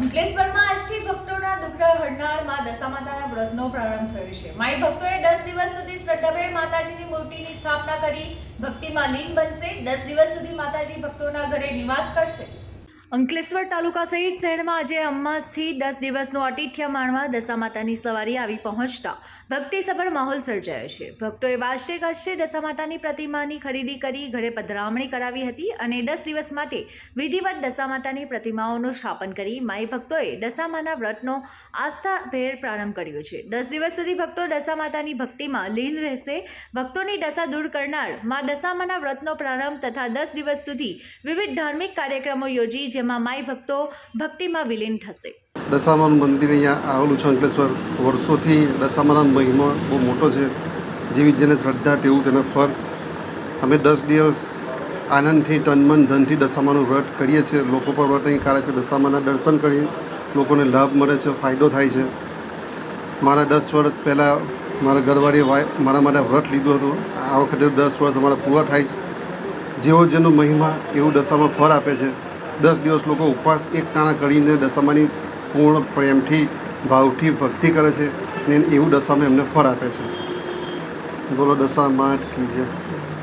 અંકલેશ્વરમાં આજથી ભક્તોના દુઃખ હરનાળમાં દશામાતાના વ્રતનો પ્રારંભ થયો છે. માઈ ભક્તોએ દસ દિવસ સુધી શ્રદ્ધાભેર માતાજીની મૂર્તિની સ્થાપના કરી, ભક્તિમાં લીન બનશે, દસ દિવસ સુધી માતાજી ભક્તોના ઘરે નિવાસ કરશે. અંકલેશ્વર તાલુકા સહિત શહેરમાં આજે અમાસથી દસ દિવસનું અતિથ્ય માણવા દશામાતાની સવારી આવી પહોંચતા ભક્તિસભર માહોલ સર્જાયો છે. ભક્તોએ વાજતે ગાજતે દશામાતાની પ્રતિમાની ખરીદી કરી, ઘરે પધરામણી કરાવી હતી અને દસ દિવસ માટે વિધિવત દશા માતાની પ્રતિમાઓનું સ્થાપન કરી માઈ ભક્તોએ દશામાના વ્રતનો આસ્થાભેર પ્રારંભ કર્યો છે. દસ દિવસ સુધી ભક્તો દશામાતાની ભક્તિમાં લીન રહેશે. ભક્તોની દશા દૂર કરનાર મા દશામાના વ્રતનો પ્રારંભ તથા દસ દિવસ સુધી વિવિધ ધાર્મિક કાર્યક્રમો યોજી જેમાં માઈ ભક્તો ભક્તિમાં વિલીન થશે. દશામાનું મંદિર અહીંયા આવેલું છે અંકલેશ્વર. વર્ષોથી દશામાના મહિમા બહુ મોટો છે. જેવી જેને શ્રદ્ધા તેવું તેને ફળ. અમે દસ દિવસ આનંદથી, તનમન, ધનથી દશામાનું વ્રત કરીએ છીએ. લોકો પર વ્રત અહીં કરે છે. દશામાના દર્શન કરી લોકોને લાભ મળે છે, ફાયદો થાય છે. મારા દસ વર્ષ પહેલાં મારા ઘરવાળીએ મારા માટે વ્રત લીધું હતું. આ વખતે દસ વર્ષ અમારા પૂરા થાય છે. જેવો જેનો મહિમા, એવું દશામાં ફળ આપે છે. દસ દિવસ લોકો ઉપવાસ એક કાણા કરીને દશામાની પૂર્ણ પ્રેમથી, ભાવથી ભક્તિ કરે છે ને એવું દશામાં એમને ફળ આપે છે. બોલો દશા માટ કી જય